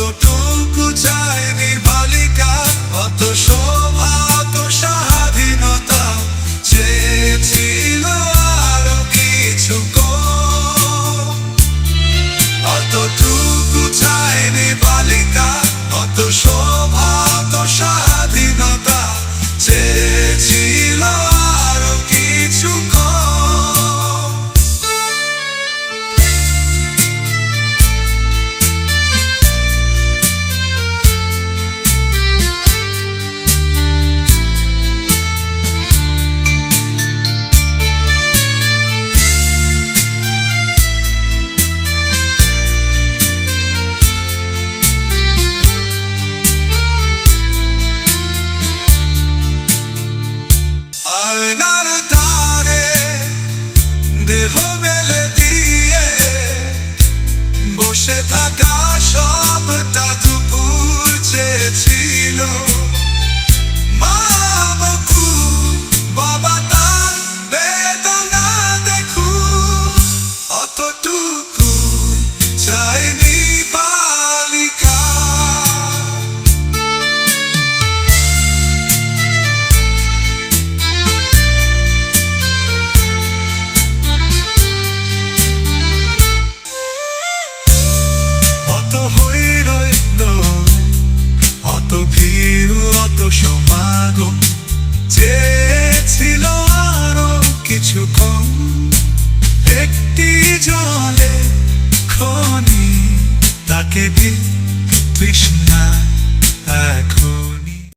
কতটুকু চায় নির্বালিকা কত আয়নার তারে দেহ মেলে দিয়ে বসে থাকা সবটা দুপুর চেয়েছিল। থাকে কৃষ্ণা এখন